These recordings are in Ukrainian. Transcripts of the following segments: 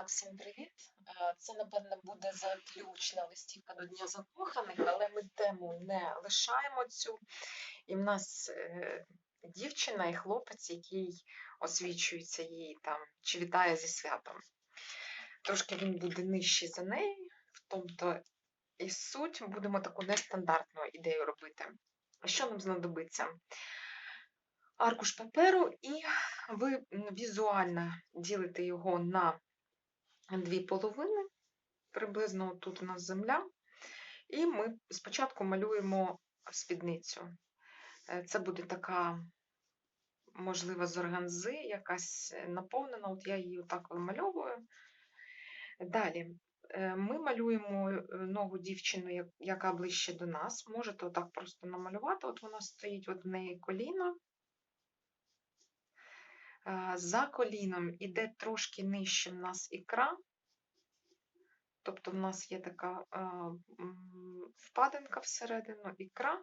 Так, всім привіт. Е, Це, напевно, буде заключна листівка до Дня закоханих, але ми тему не лишаємо цю. І в нас е, дівчина і хлопець, який освічується їй там, чи вітає зі святом. Трошки він буде нижчий за неї, в тому-то і суть будемо таку нестандартну ідею робити. Що нам знадобиться? Аркуш паперу, і ви візуально ділите його на дві половини, приблизно тут у нас земля, і ми спочатку малюємо спідницю. Е, Це буде така, можливо, з органзи, якась е, наповнена, от я її отак вимальовую. Далі е, ми малюємо ногу дівчини, яка ближче до нас. Можете отак просто намалювати, от вона стоїть, от в неї коліно. За коліном іде трошки нижче в нас ікра, тобто в нас є така впадинка всередину, ікра,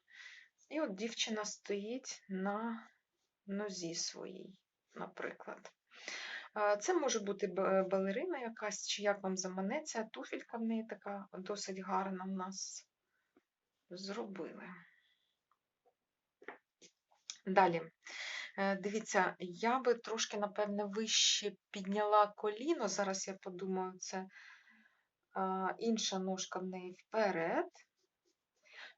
і от дівчина стоїть на нозі своїй, наприклад. Це може бути балерина якась, чи як вам заманеться, туфелька в неї така досить гарна в нас зробили. Далі. Е, Дивіться, я би трошки, напевне, вище підняла коліно. Зараз я подумаю, це інша ножка в неї вперед.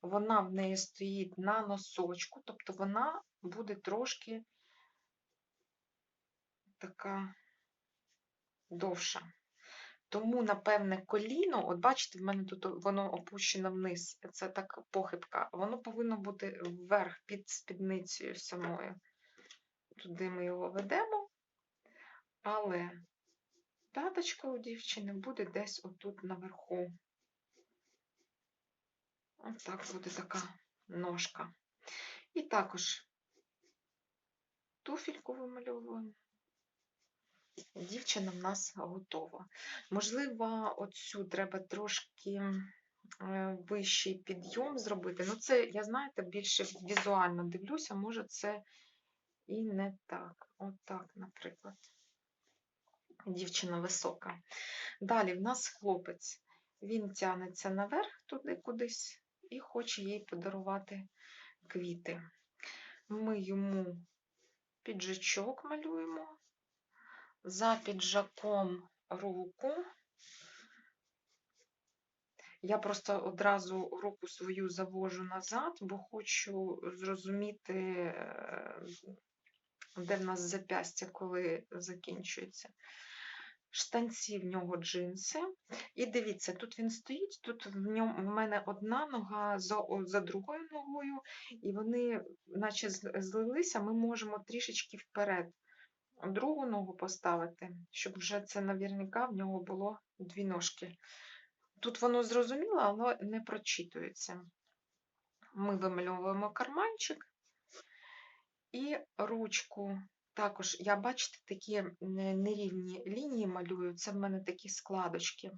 Вона в неї стоїть на носочку, тобто вона буде трошки така довша. Тому, напевне, коліно, от бачите, в мене тут воно опущено вниз, це так похибка, воно повинно бути вверх під спідницею самою. Туди ми його ведемо, але п'яточка у дівчини буде десь отут наверху. Ось так буде така ножка. І також туфельку вимальовуємо. Дівчина в нас готова. Можливо, оцю треба трошки е, вищий підйом зробити. Ну, це, я знаєте, більше візуально дивлюся, може це і не так. Отак, наприклад. Дівчина висока. Далі в нас хлопець. Він тягнеться наверх туди кудись і хоче їй подарувати квіти. Ми йому піджачок малюємо. За піджаком руку. Я просто одразу руку свою завожу назад, бо хочу зрозуміти, е, де в нас запястя, коли закінчується. Штанці в нього джинси. І дивіться, тут він стоїть, тут в ньому в мене одна нога за, за другою ногою, і вони, наче злилися, ми можемо трішечки вперед другу ногу поставити, щоб вже це наверняка в нього було дві ножки. Тут воно зрозуміло, але не прочитується. Ми вимальовуємо карманчик і ручку. Також, я бачите, такі нерівні лінії малюю, це в мене такі складочки.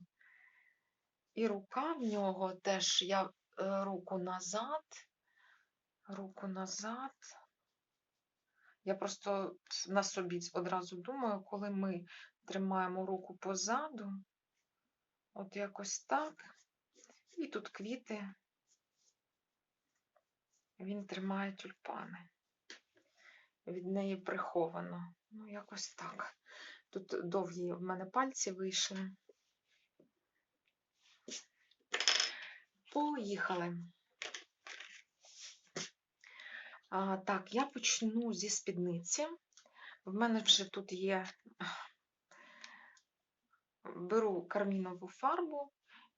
І рука в нього теж я е, руку назад, руку назад. Я просто на собі одразу думаю, коли ми тримаємо руку позаду, от якось так, і тут квіти, він тримає тюльпани. Від неї приховано. Ну, якось так. Тут довгі в мене пальці вийшли. Поїхали. А, так, я почну зі спідниці. В мене вже тут є, беру кармінову фарбу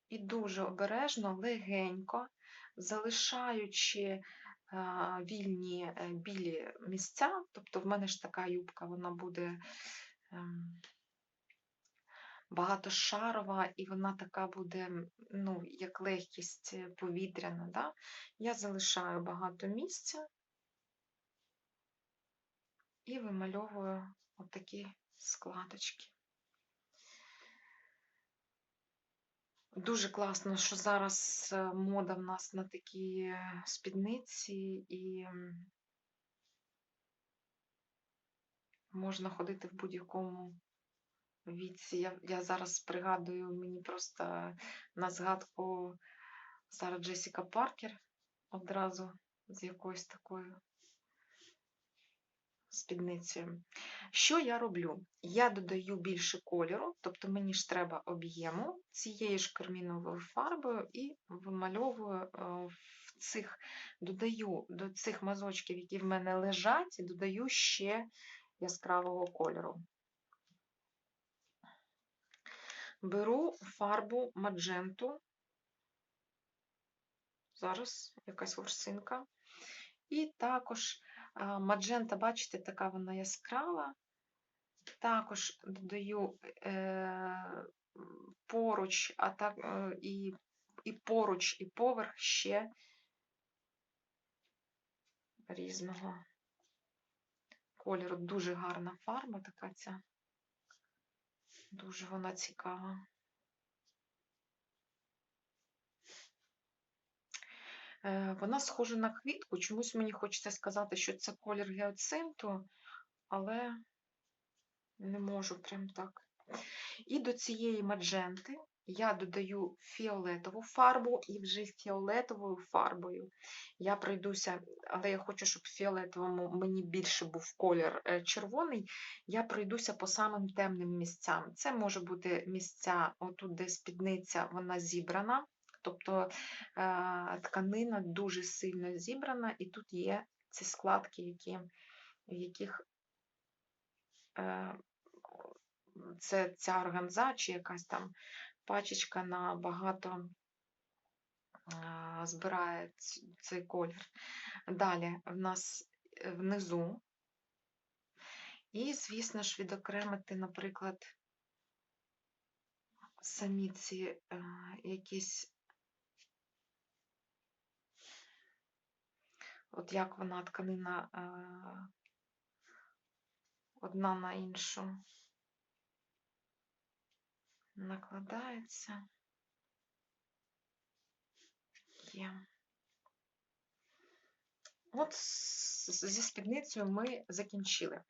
і дуже обережно, легенько, залишаючи вільні е, білі місця, тобто в мене ж така юбка, вона буде ем, багатошарова, і вона така буде, ну, як легкість повітряна. Да? Я залишаю багато місця і вимальовую отакі складочки. Дуже класно, що зараз е, мода в нас на такі е, спідниці, і можна ходити в будь-якому віці. Я, я зараз пригадую, мені просто на згадку Сара Джесіка Паркер одразу з якоюсь такою спідницею. Що я роблю? Я додаю більше кольору, тобто мені ж треба об'єму цією ж карміновою фарбою і вимальовую е, в цих, додаю до цих мазочків, які в мене лежать, додаю ще яскравого кольору. Беру фарбу мадженту, зараз якась ворсинка, і також маджента, бачите, така вона яскрава. Також додаю е, поруч, а так, е, і, і поруч, і поверх ще різного кольору. Дуже гарна фарба така ця. Дуже вона цікава. Е, Вона схожа на квітку. Чомусь мені хочеться сказати, що це колір гіацинту, але не можу прям так. І до цієї мадженти я додаю фіолетову фарбу і вже фіолетовою фарбою я пройдуся, але я хочу, щоб фіолетовому мені більше був колір е, червоний. Я пройдуся по самим темним місцям. Це може бути місця, отут, де спідниця, вона зібрана, тобто е, тканина дуже сильно зібрана, і тут є ці складки, які, в яких е, це ця органза чи якась там пачечка на багато збирає цей колір. Далі в нас е, внизу. І, звісно ж, відокремити, наприклад, самі ці е, якісь, от як вона тканина е, одна на іншу накладається. Є. От зі спідницею ми закінчили.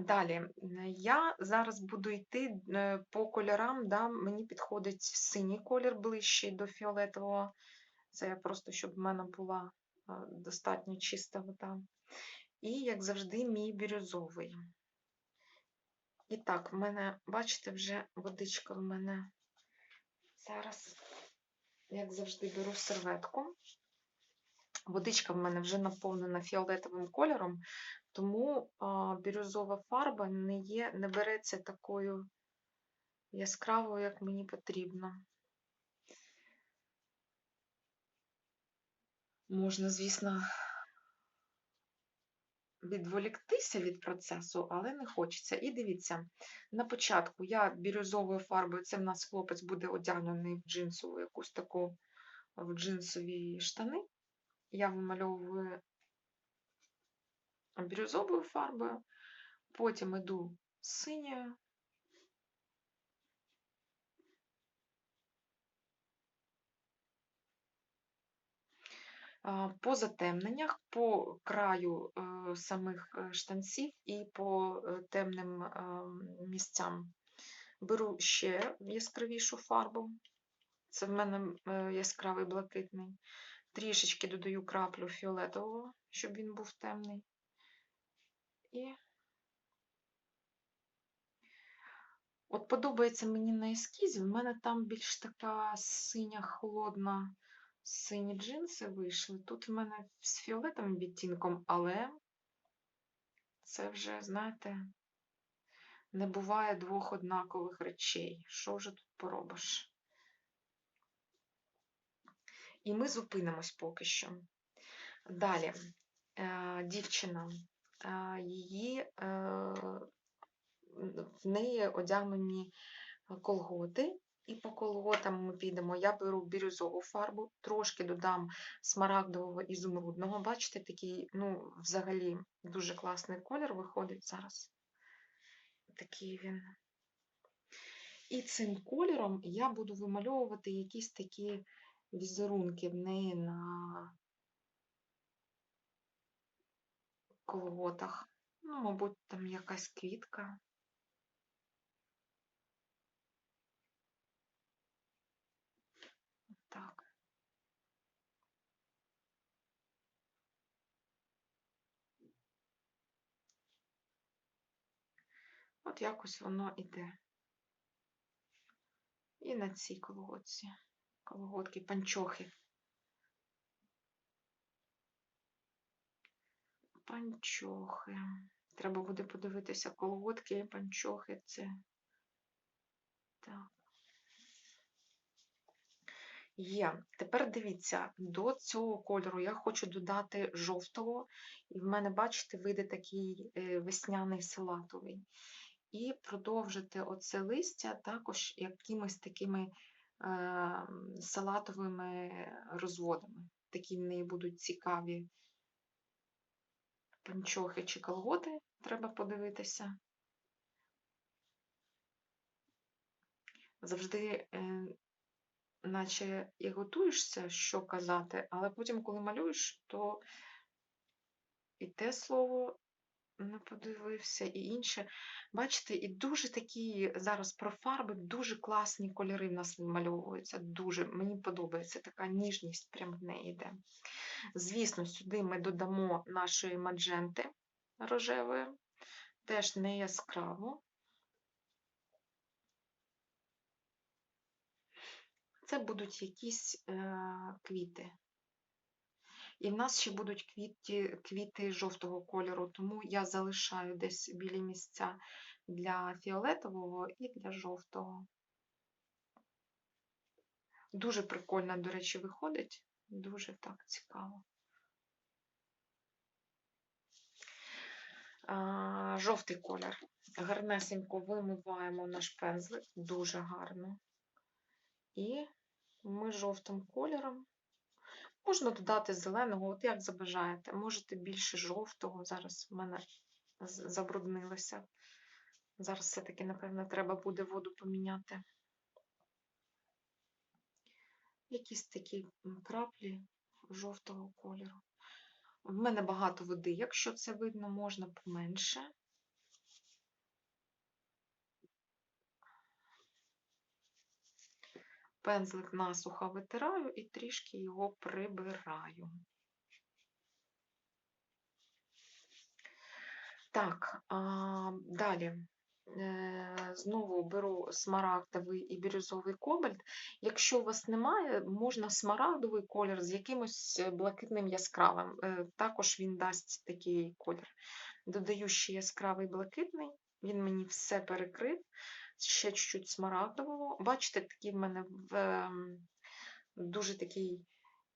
Далі, я зараз буду йти е, по кольорам, да, мені підходить синій колір ближчий до фіолетового. Це просто, щоб в мене була достатньо чиста вода. І, як завжди, мій бірюзовий. І так, в мене, бачите, вже водичка в мене зараз, як завжди, беру серветку. Водичка в мене вже наповнена фіолетовим кольором, тому бірюзова фарба не є, не береться такою яскравою, як мені потрібно. Можна, звісно, відволіктися від процесу, але не хочеться. І дивіться, на початку я бірюзовою фарбою, це в нас хлопець буде одягнений в джинсову якусь таку в джинсові штани. Я вимальовую бірюзовою фарбою, потім йду синьою. По затемненнях, по краю е, самих е, штанців і по е, темним місцям беру ще яскравішу фарбу. Це в мене яскравий блакитний. Трішечки додаю краплю фіолетового, щоб він був темний. І от подобається мені на ескізі, в мене там більш така синя, холодна, сині джинси вийшли. Тут в мене з фіолетовим відтінком, але це вже, знаєте, не буває двох однакових речей. Що вже тут поробиш? І ми зупинимось поки що. Далі, е, дівчина, е, її, е, в неї одягнені колготи, і по колготам ми підемо. Я беру бірюзову фарбу, трошки додам смарагдового ізумрудного. Бачите, такий, ну, взагалі, дуже класний колір виходить зараз. Такий він. І цим кольором я буду вимальовувати якісь такі візерунки в неї на колготах. Ну, мабуть, там якась квітка. От якось воно іде. І на цій колготці. Колготки, панчохи. Панчохи. Треба буде подивитися колготки, панчохи це. Так. Є. Тепер дивіться, до цього кольору я хочу додати жовтого, і в мене, бачите, вийде такий е, весняний салатовий. І продовжити оце листя також якимись такими е, салатовими розводами. Такі в неї будуть цікаві панчохи чи колготи, треба подивитися. Завжди, е, наче і готуєшся, що казати, але потім, коли малюєш, то і те слово не подивився, і інше. Бачите, і дуже такі зараз про фарби, дуже класні кольори в нас вимальовуються. Дуже, мені подобається така ніжність, прям в неї йде. Звісно, сюди ми додамо нашої мадженти рожевої, теж не яскраво. Це будуть якісь е, квіти. І в нас ще будуть квіти, квіти жовтого кольору, тому я залишаю десь білі місця для фіолетового і для жовтого. Дуже прикольно, до речі, виходить. Дуже так цікаво. А, жовтий колір. Гарнесенько вимиваємо наш пензлик, дуже гарно. І ми жовтим кольором. Можна додати зеленого, от як забажаєте. Можете більше жовтого. Зараз в мене забруднилося. Зараз все-таки, напевно, треба буде воду поміняти. Якісь такі краплі жовтого кольору. В мене багато води, якщо це видно, можна поменше. Пензлик насухо витираю і трішки його прибираю. Так, а, далі. Е, знову беру смарагдовий і бірюзовий кобальт. Якщо у вас немає, можна смарагдовий колір з якимось блакитним яскравим. Е, також він дасть такий колір. Додаю ще яскравий блакитний, він мені все перекрив ще чуть-чуть смарагдового. Бачите, такий в мене в, ем, дуже такий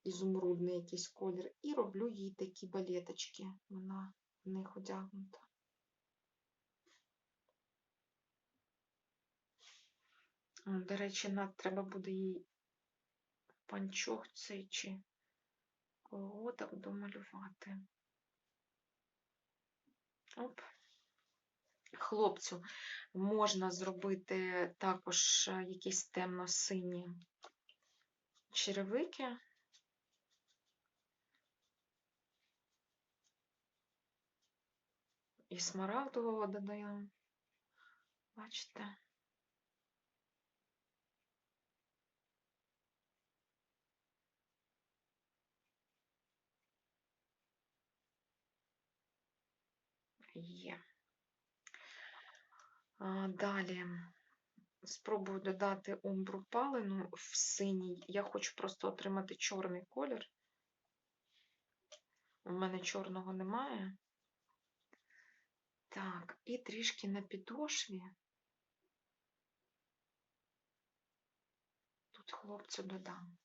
ізумрудний якийсь колір. І роблю їй такі балеточки. Вона в них одягнута. До речі, над треба буде їй панчох цей чи кого так домалювати. Оп хлопцю можна зробити також е, якісь темно-сині черевики. І смарагдового додаємо. Бачите? Є. Далі спробую додати умбру палену в синій. Я хочу просто отримати чорний колір. У мене чорного немає. Так, і трішки на підошві. Тут хлопцю додам.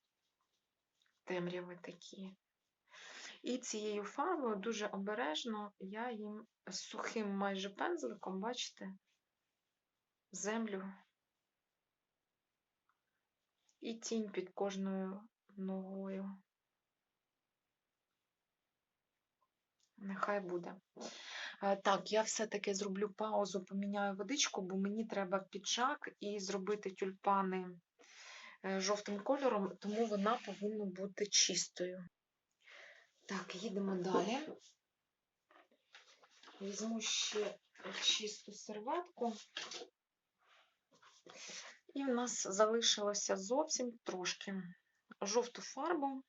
Темряви такі. І цією фарбою дуже обережно я їм сухим майже пензликом, бачите, землю і тінь під кожною ногою. Нехай буде. Е, так, я все-таки зроблю паузу, поміняю водичку, бо мені треба піджак і зробити тюльпани е, жовтим кольором, тому вона повинна бути чистою. Так, їдемо далі. Візьму ще чисту серветку. І в нас залишилося зовсім трошки жовту фарбу.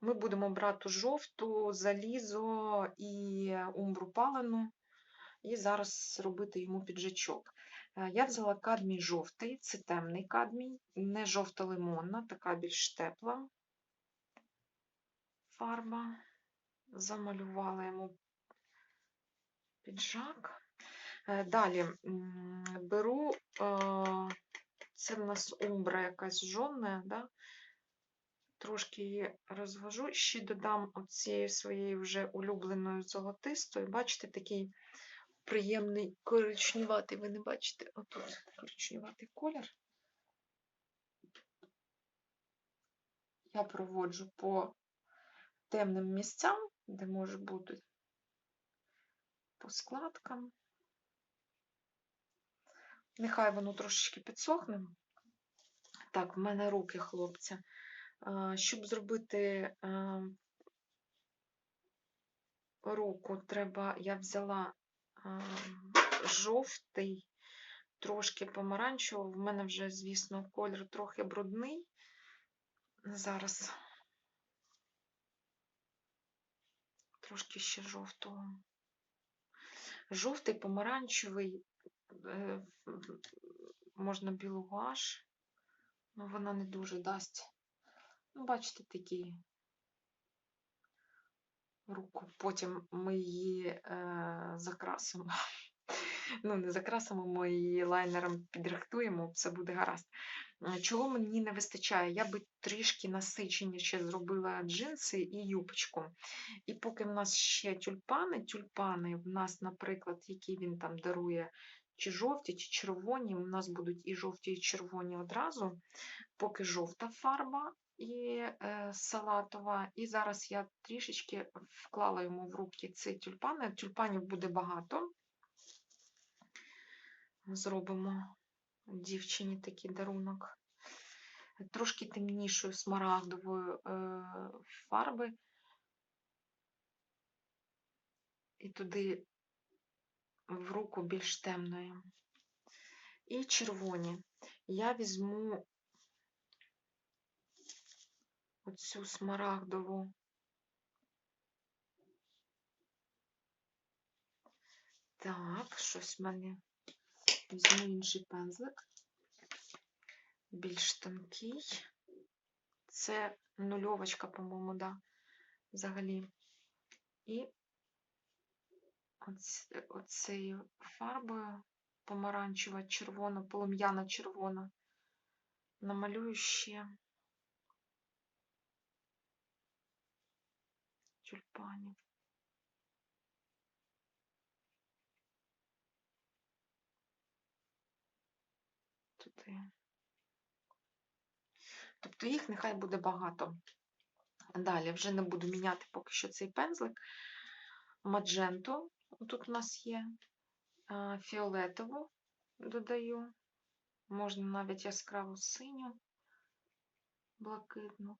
Ми будемо брати жовту, залізо і умбру палену. і зараз робити йому піджачок. Е, Я взяла кадмій жовтий, це темний кадмій, не жовто-лимонна, така більш тепла фарба. Замалювала йому піджак. Е, Далі беру, е, це в нас умбра якась жовна, да? трошки її розвожу, ще додам оцієї своєї вже улюбленої золотистої. Бачите, такий приємний коричневатий, ви не бачите, отут коричневатий колір. Я проводжу по темним місцям, де може бути по складкам. Нехай воно трошечки підсохне. Так, в мене руки, хлопця. Щоб зробити руку, треба, я взяла жовтий, трошки помаранчевого. В мене вже, звісно, колір трохи брудний. Зараз трошки ще жовтого. Жовтий, помаранчевий, можна білу гуаш, але вона не дуже дасть. Ну, бачите, такі руку. Потім ми її е, закрасимо. Ну, не закрасимо, ми її лайнером підрихтуємо, все буде гаразд. Е, Чого мені не вистачає? Я би трішки насиченіше зробила джинси і юбочку. І поки в нас ще тюльпани, тюльпани в нас, наприклад, які він там дарує, чи жовті, чи червоні, у нас будуть і жовті, і червоні одразу, поки жовта фарба і е, салатова. І зараз я трішечки вклала йому в руки ці тюльпани. Тюльпанів буде багато. Зробимо дівчині такий дарунок. Трошки темнішою смарагдової е, фарби. І туди в руку більш темної. І червоні. Я візьму оцю смарагдову. Так, щось в мене візьму інший пензлик, більш тонкий. Це нульовочка, по-моєму, да, взагалі. І оц, оцею фарбою помаранчева, червона, полум'яна червона. Намалюю ще тюльпанів. Туди. Тобто їх нехай буде багато. Далі вже не буду міняти поки що цей пензлик. Мадженту, тут у нас є фіолетову додаю, можна навіть яскраву синю, блакитну.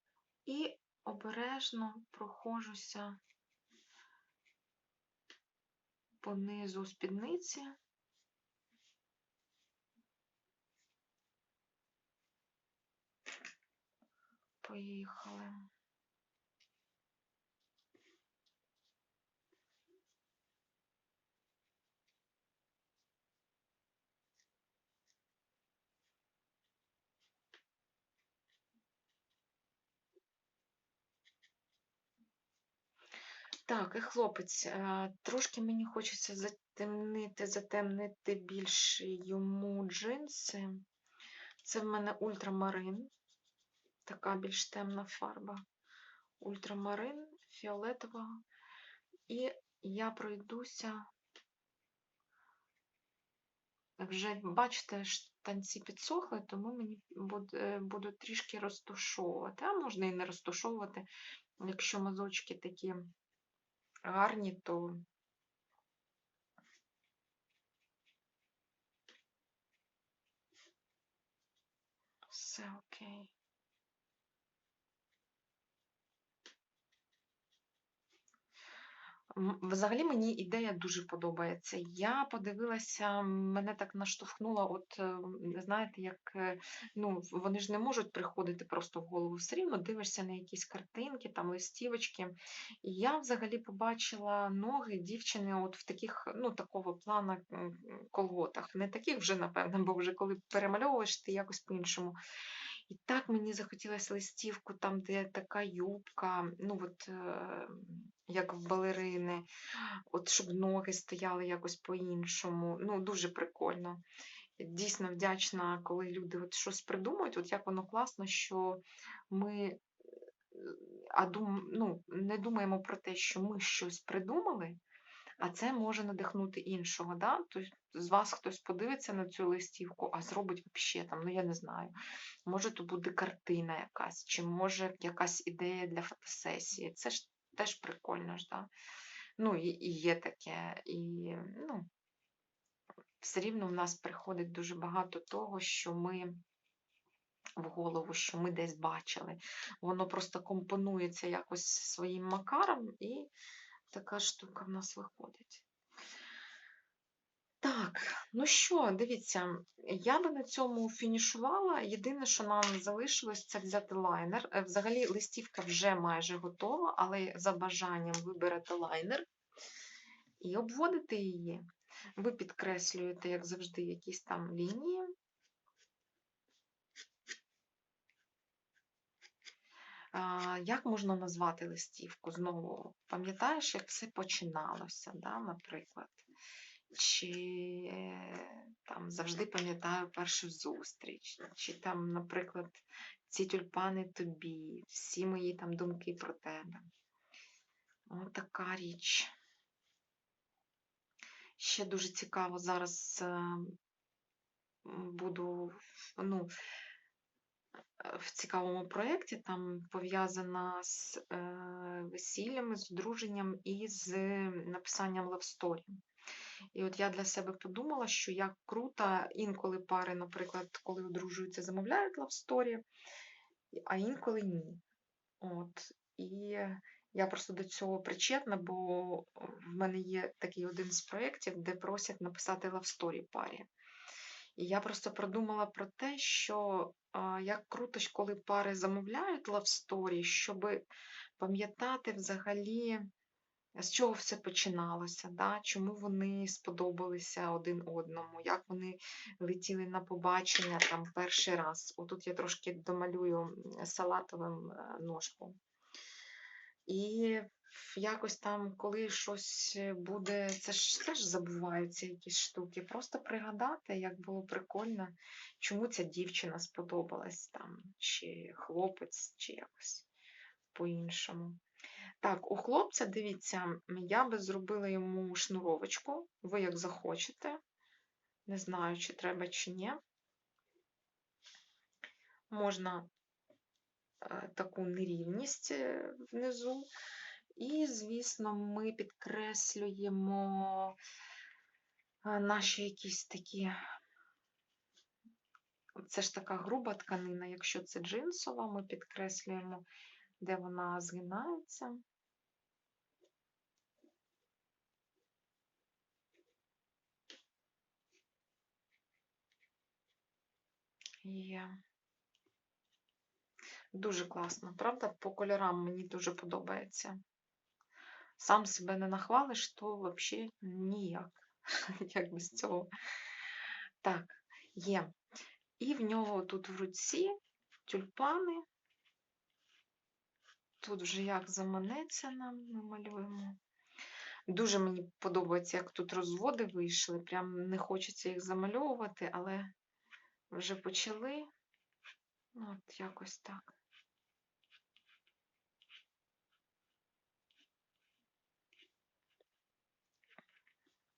І обережно проходжуся по низу спідниці. Поїхали. Так, і хлопець, е, трошки мені хочеться затемнити, затемнити більше йому джинси. Це в мене ультрамарин, така більш темна фарба. Ультрамарин, фіолетова. І я пройдуся. Вже, бачите, штанці підсохли, тому мені буде, буду трішки розтушовувати. А можна і не розтушовувати, якщо мазочки такі гарні, то все окей. Взагалі мені ідея дуже подобається. Я подивилася, мене так наштовхнуло, от е, знаєте, як е, ну, вони ж не можуть приходити просто в голову. Все рівно дивишся на якісь картинки, там листівочки. І я взагалі побачила ноги дівчини от в таких, ну, такого плана колготах. Не таких вже, напевно, бо вже коли перемальовуєш, ти якось по-іншому. І так мені захотілося листівку, там, де така юбка, ну от е, як в балерини, от щоб ноги стояли якось по-іншому. Ну, дуже прикольно. Дійсно вдячна, коли люди от щось придумують, от як воно класно, що ми е, а дум, ну, не думаємо про те, що ми щось придумали, а це може надихнути іншого. Да? Тобто з вас хтось подивиться на цю листівку, а зробить взагалі там, ну я не знаю. Може, то буде картина якась, чи може якась ідея для фотосесії. Це ж теж прикольно ж, да? Ну, і, і є таке. І ну, все рівно в нас приходить дуже багато того, що ми в голову, що ми десь бачили. Воно просто компонується якось своїм макаром, і така штука в нас виходить. Так, ну що, дивіться, я би на цьому фінішувала. Єдине, що нам залишилось, це взяти лайнер. Е, Взагалі, листівка вже майже готова, але за бажанням виберете лайнер і обводите її. Ви підкреслюєте, як завжди, якісь там лінії. Як можна назвати листівку? Знову, пам'ятаєш, як все починалося, да, наприклад? Чи е, там завжди пам'ятаю першу зустріч, чи там, наприклад, ці тюльпани тобі, всі мої там думки про тебе. Ось така річ. Ще дуже цікаво зараз е, буду ну, в цікавому проєкті, там пов'язана з е, весіллями, з одруженням і з написанням лавсторі. І от я для себе подумала, що як круто, інколи пари, наприклад, коли одружуються, замовляють лавсторі, а інколи ні. От. І я просто до цього причетна, бо в мене є такий один з проєктів, де просять написати лавсторі парі. І я просто продумала про те, що як круто, коли пари замовляють лавсторі, щоб пам'ятати взагалі, з чого все починалося, да? чому вони сподобалися один одному, як вони летіли на побачення там перший раз. Отут я трошки домалюю салатовим е, ножку. І якось там, коли щось буде, це ж теж забуваються якісь штуки. Просто пригадати, як було прикольно, чому ця дівчина сподобалась там, чи хлопець, чи якось по-іншому. Так, у хлопця, дивіться, я би зробила йому шнуровочку, ви як захочете. Не знаю, чи треба, чи ні. Можна е, таку нерівність е, внизу. І, звісно, ми підкреслюємо е, наші якісь такі. Це ж така груба тканина, якщо це джинсова, ми підкреслюємо, де вона згинається. Є. Дуже класно, правда? По кольорам мені дуже подобається. Сам себе не нахвалиш, то взагалі ніяк. Як без цього. Так, є. І в нього тут в руці тюльпани. Тут вже як заманеться нам, ми малюємо. Дуже мені подобається, як тут розводи вийшли. Прям не хочеться їх замальовувати, але вже почали. Ну, от якось так.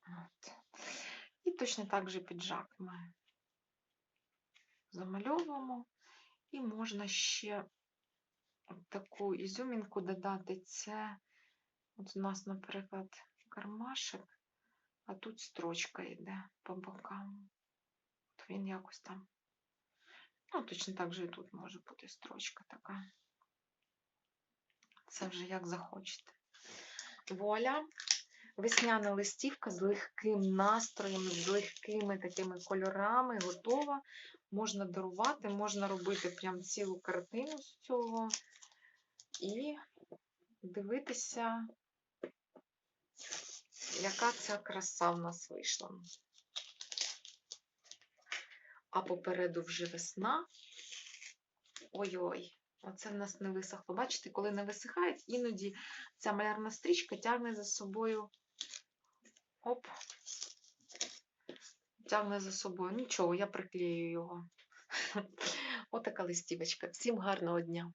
От. І точно так же піджак ми замальовуємо. І можна ще таку ізюмінку додати. Це от у нас, наприклад, кармашек, а тут строчка йде по бокам. От він якось там. Ну, точно так же і тут може бути строчка така. Це вже як захочете. Вуаля! Весняна листівка з легким настроєм, з легкими такими кольорами готова. Можна дарувати, можна робити прям цілу картину з цього і дивитися, яка ця краса в нас вийшла. А попереду вже весна. Ой-ой, оце в нас не висохло. Бачите, коли не висихає, іноді ця малярна стрічка тягне за собою. Оп. Тягне за собою. Нічого, я приклею його. Отака листівочка. Всім гарного дня!